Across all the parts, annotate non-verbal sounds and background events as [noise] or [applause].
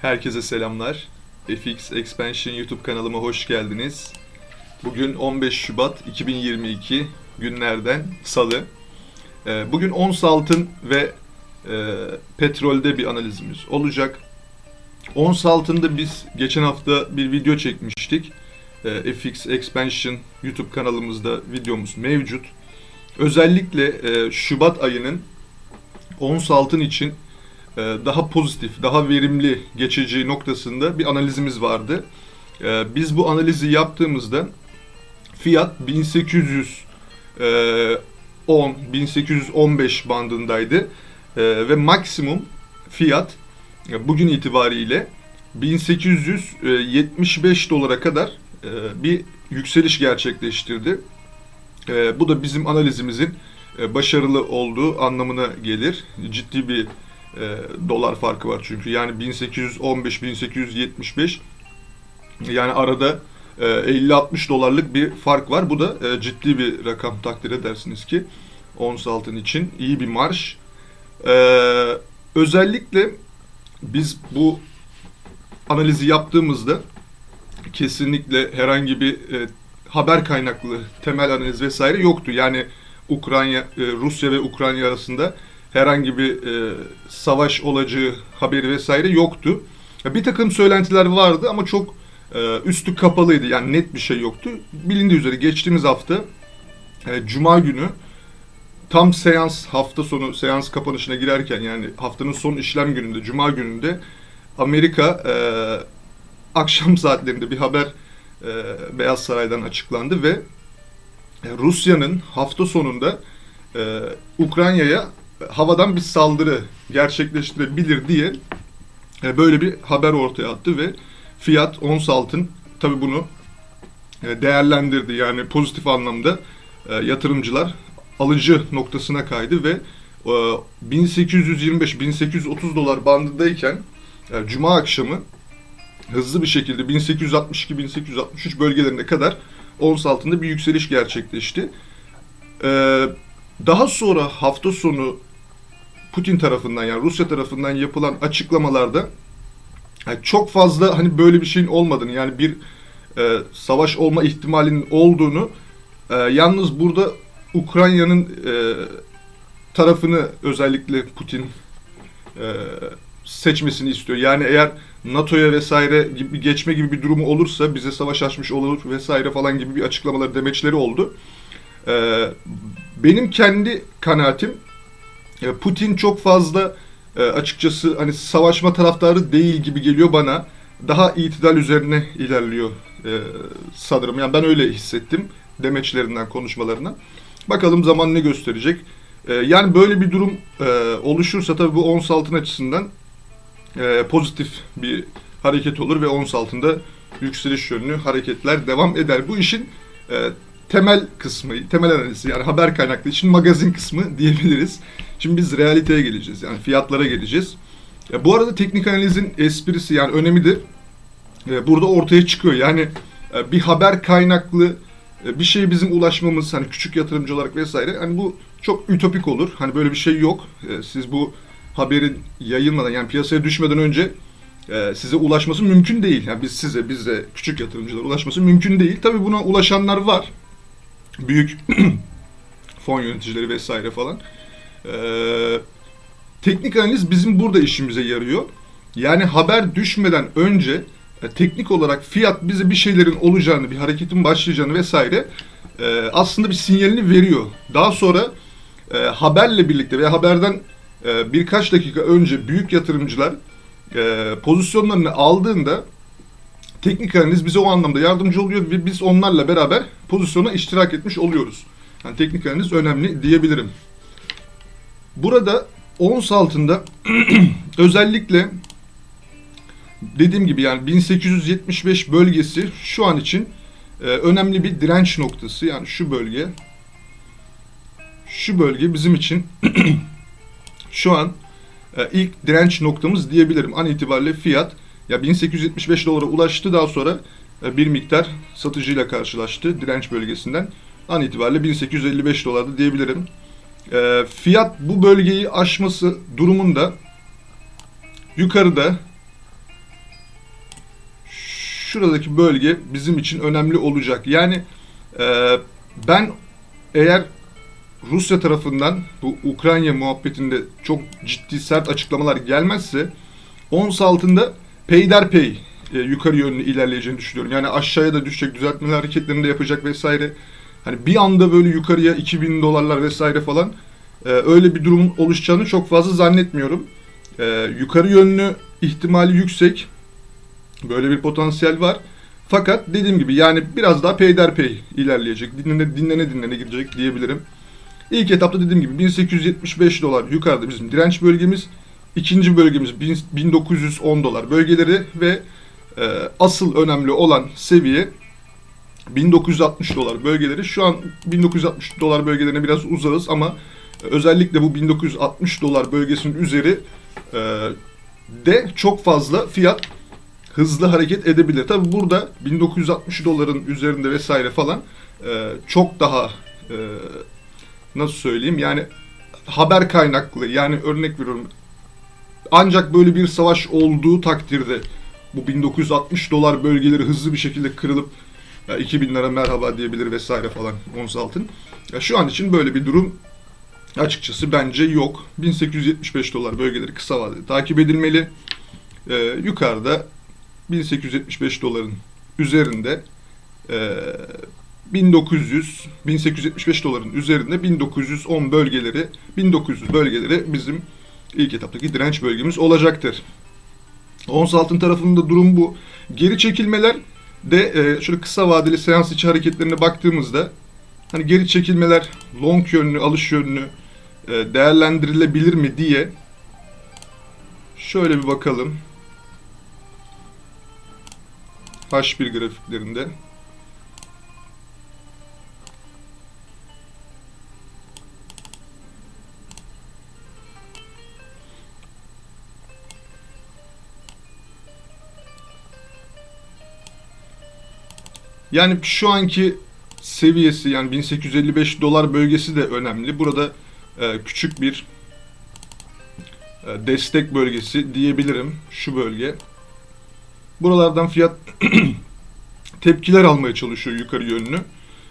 Herkese selamlar. FX Expansion YouTube kanalıma hoş geldiniz. Bugün 15 Şubat 2022 günlerden salı. Ee, Bugün ons altın ve e, petrolde bir analizimiz olacak. Ons altında biz geçen hafta bir video çekmiştik. Ee, FX Expansion YouTube kanalımızda videomuz mevcut. Özellikle e, Şubat ayının ons altın için daha pozitif, daha verimli geçeceği noktasında bir analizimiz vardı. E, Biz bu analizi yaptığımızda fiyat 1810, 1815 bandındaydı E, ve maksimum fiyat e, bugün itibariyle 1875 dolara kadar e, bir yükseliş gerçekleştirdi. E, Bu da bizim analizimizin e, başarılı olduğu anlamına gelir. Ciddi bir e, dolar farkı var çünkü. Yani 1815-1875 yani arada e, 50-60 dolarlık bir fark var. Bu da e, ciddi bir rakam takdir edersiniz ki ons altın için iyi bir marş. E, özellikle biz bu analizi yaptığımızda kesinlikle herhangi bir e, haber kaynaklı temel analiz vesaire yoktu. Yani Ukrayna, e, Rusya ve Ukrayna arasında herhangi bir e, savaş olacağı haberi vesaire yoktu. Bir takım söylentiler vardı ama çok e, üstü kapalıydı. Yani net bir şey yoktu. Bilindiği üzere geçtiğimiz hafta e, Cuma günü tam seans hafta sonu seans kapanışına girerken yani haftanın son işlem gününde Cuma gününde Amerika e, akşam [laughs] saatlerinde bir haber e, Beyaz Saray'dan açıklandı ve e, Rusya'nın hafta sonunda e, Ukrayna'ya havadan bir saldırı gerçekleştirebilir diye e, böyle bir haber ortaya attı ve fiyat ons altın tabi bunu e, değerlendirdi. Yani pozitif anlamda e, yatırımcılar alıcı noktasına kaydı ve e, 1825-1830 dolar bandındayken Cuma akşamı hızlı bir şekilde 1862-1863 bölgelerine kadar ons altında bir yükseliş gerçekleşti. Daha sonra hafta sonu Putin tarafından yani Rusya tarafından yapılan açıklamalarda yani çok fazla hani böyle bir şeyin olmadığını yani bir e, savaş olma ihtimalinin olduğunu e, yalnız burada Ukrayna'nın e, tarafını özellikle Putin e, seçmesini istiyor. Yani eğer NATO'ya vesaire gibi geçme gibi bir durumu olursa bize savaş açmış olur vesaire falan gibi bir açıklamaları demeçleri oldu. Ee, benim kendi kanaatim e, Putin çok fazla e, açıkçası hani savaşma taraftarı değil gibi geliyor bana. Daha itidal üzerine ilerliyor e, sanırım. Yani ben öyle hissettim demeçlerinden, konuşmalarından. Bakalım zaman ne gösterecek. E, yani böyle bir durum e, oluşursa tabii bu ons altın açısından e, pozitif bir hareket olur ve ons altında yükseliş yönlü hareketler devam eder. Bu işin e, temel kısmı, temel analizi yani haber kaynaklı için magazin kısmı diyebiliriz. Şimdi biz realiteye geleceğiz yani fiyatlara geleceğiz. E, bu arada teknik analizin esprisi yani önemi de burada ortaya çıkıyor. Yani e, bir haber kaynaklı e, bir şeye bizim ulaşmamız hani küçük yatırımcı olarak vesaire hani bu çok ütopik olur. Hani böyle bir şey yok. E, siz bu haberin yayılmadan yani piyasaya düşmeden önce size ulaşması mümkün değil. Yani biz size, bize küçük yatırımcılara ulaşması mümkün değil. Tabii buna ulaşanlar var. Büyük [clears throat] fon yöneticileri vesaire falan. E, teknik analiz bizim burada işimize yarıyor. Yani haber düşmeden önce e, teknik olarak fiyat bize bir şeylerin olacağını, bir hareketin başlayacağını vesaire e, aslında bir sinyalini veriyor. Daha sonra e, haberle birlikte veya haberden e, birkaç dakika önce büyük yatırımcılar e, pozisyonlarını aldığında teknik analiz bize o anlamda yardımcı oluyor ve biz onlarla beraber pozisyona iştirak etmiş oluyoruz. Yani teknik analiz önemli diyebilirim. Burada ons altında [clears throat] özellikle dediğim gibi yani 1875 bölgesi şu an için e, önemli bir direnç noktası. Yani şu bölge şu bölge bizim için [clears throat] şu an e, ilk direnç noktamız diyebilirim. An itibariyle fiyat ya 1875 dolara ulaştı daha sonra e, bir miktar satıcıyla karşılaştı direnç bölgesinden. An itibariyle 1855 dolarda diyebilirim. E, fiyat bu bölgeyi aşması durumunda yukarıda şuradaki bölge bizim için önemli olacak. Yani e, ben eğer Rusya tarafından bu Ukrayna muhabbetinde çok ciddi sert açıklamalar gelmezse ons altında peyderpey e, yukarı yönlü ilerleyeceğini düşünüyorum. Yani aşağıya da düşecek, düzeltmeler hareketlerini de yapacak vesaire. Hani bir anda böyle yukarıya 2000 dolarlar vesaire falan e, öyle bir durumun oluşacağını çok fazla zannetmiyorum. E, yukarı yönlü ihtimali yüksek. Böyle bir potansiyel var. Fakat dediğim gibi yani biraz daha peyderpey ilerleyecek. Dinlene dinlene dinlene gidecek diyebilirim. İlk etapta dediğim gibi 1875 dolar yukarıda bizim direnç bölgemiz. İkinci bölgemiz 1910 dolar bölgeleri ve e, asıl önemli olan seviye 1960 dolar bölgeleri. Şu an 1960 dolar bölgelerine biraz uzağız ama özellikle bu 1960 dolar bölgesinin üzeri e, de çok fazla fiyat hızlı hareket edebilir. Tabi burada 1960 doların üzerinde vesaire falan e, çok daha e, nasıl söyleyeyim yani haber kaynaklı yani örnek veriyorum ancak böyle bir savaş olduğu takdirde bu 1960 dolar bölgeleri hızlı bir şekilde kırılıp ya 2000 lira merhaba diyebilir vesaire falan ons altın. Ya şu an için böyle bir durum açıkçası bence yok. 1875 dolar bölgeleri kısa vadede takip edilmeli. Ee, yukarıda 1875 doların üzerinde e, 1900 1875 doların üzerinde 1910 bölgeleri 1900 bölgeleri bizim ilk etaptaki direnç bölgemiz olacaktır. Ons altın tarafında durum bu. Geri çekilmeler de e, şöyle kısa vadeli seans içi hareketlerine baktığımızda hani geri çekilmeler long yönlü, alış yönlü e, değerlendirilebilir mi diye şöyle bir bakalım. H1 grafiklerinde. Yani şu anki seviyesi yani 1855 dolar bölgesi de önemli. Burada e, küçük bir e, destek bölgesi diyebilirim şu bölge. Buralardan fiyat [clears throat] tepkiler almaya çalışıyor yukarı yönlü.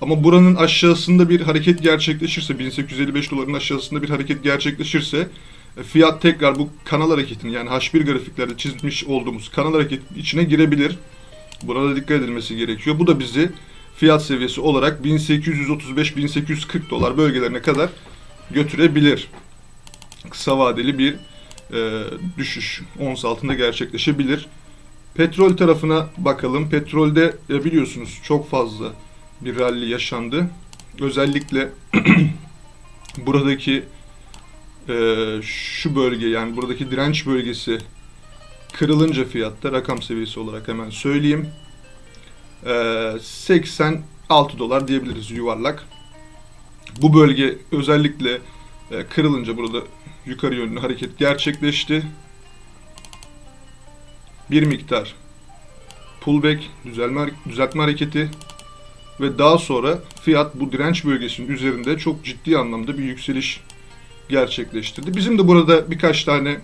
Ama buranın aşağısında bir hareket gerçekleşirse 1855 doların aşağısında bir hareket gerçekleşirse e, fiyat tekrar bu kanal hareketini yani H1 grafiklerde çizmiş olduğumuz kanal hareketi içine girebilir. Burada dikkat edilmesi gerekiyor. Bu da bizi fiyat seviyesi olarak 1835-1840 dolar bölgelerine kadar götürebilir. Kısa vadeli bir e, düşüş ons altında gerçekleşebilir. Petrol tarafına bakalım. Petrolde e, biliyorsunuz çok fazla bir rally yaşandı. Özellikle [clears throat] buradaki e, şu bölge yani buradaki direnç bölgesi kırılınca fiyatta rakam seviyesi olarak hemen söyleyeyim. E, 86 dolar diyebiliriz yuvarlak. Bu bölge özellikle e, kırılınca burada yukarı yönlü hareket gerçekleşti. Bir miktar pullback, düzelme, düzeltme hareketi ve daha sonra fiyat bu direnç bölgesinin üzerinde çok ciddi anlamda bir yükseliş gerçekleştirdi. Bizim de burada birkaç tane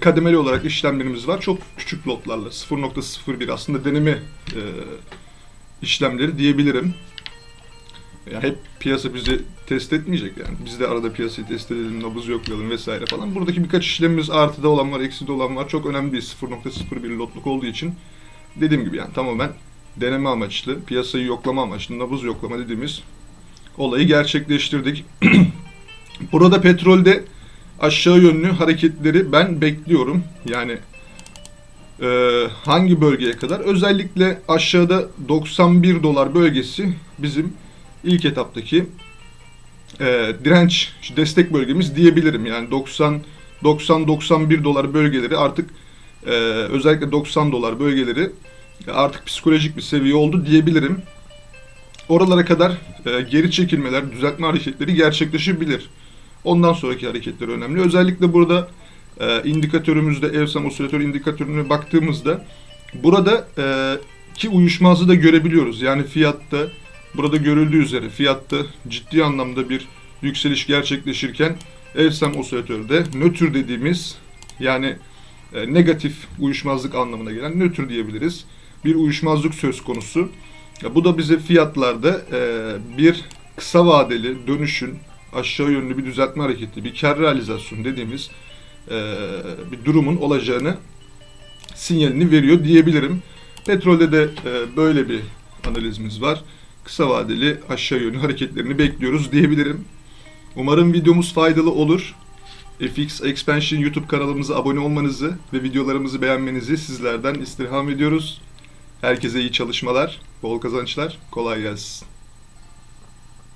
kademeli olarak işlemlerimiz var. Çok küçük lotlarla 0.01 aslında deneme e, işlemleri diyebilirim. Yani hep piyasa bizi test etmeyecek yani. Biz de arada piyasayı test edelim, nabız yoklayalım vesaire falan. Buradaki birkaç işlemimiz artıda olan var, ekside olan var. Çok önemli değil. 0.01 lotluk olduğu için dediğim gibi yani tamamen deneme amaçlı, piyasayı yoklama amaçlı, nabız yoklama dediğimiz olayı gerçekleştirdik. [clears throat] Burada petrolde aşağı yönlü hareketleri ben bekliyorum. Yani e, hangi bölgeye kadar? Özellikle aşağıda 91 dolar bölgesi bizim ilk etaptaki e, direnç destek bölgemiz diyebilirim. Yani 90 90-91 dolar bölgeleri artık e, özellikle 90 dolar bölgeleri artık psikolojik bir seviye oldu diyebilirim. Oralara kadar e, geri çekilmeler, düzeltme hareketleri gerçekleşebilir. Ondan sonraki hareketler önemli. Özellikle burada e, indikatörümüzde Evsam osilatör indikatörüne baktığımızda burada e, ki uyuşmazlığı da görebiliyoruz. Yani fiyatta burada görüldüğü üzere fiyatta ciddi anlamda bir yükseliş gerçekleşirken Evsam osilatörde nötr dediğimiz yani e, negatif uyuşmazlık anlamına gelen nötr diyebiliriz. bir uyuşmazlık söz konusu. Ya bu da bize fiyatlarda e, bir kısa vadeli dönüşün aşağı yönlü bir düzeltme hareketi, bir kar realizasyonu dediğimiz e, bir durumun olacağını sinyalini veriyor diyebilirim. Petrolde de e, böyle bir analizimiz var. Kısa vadeli aşağı yönlü hareketlerini bekliyoruz diyebilirim. Umarım videomuz faydalı olur. FX Expansion YouTube kanalımıza abone olmanızı ve videolarımızı beğenmenizi sizlerden istirham ediyoruz. Herkese iyi çalışmalar, bol kazançlar, kolay gelsin.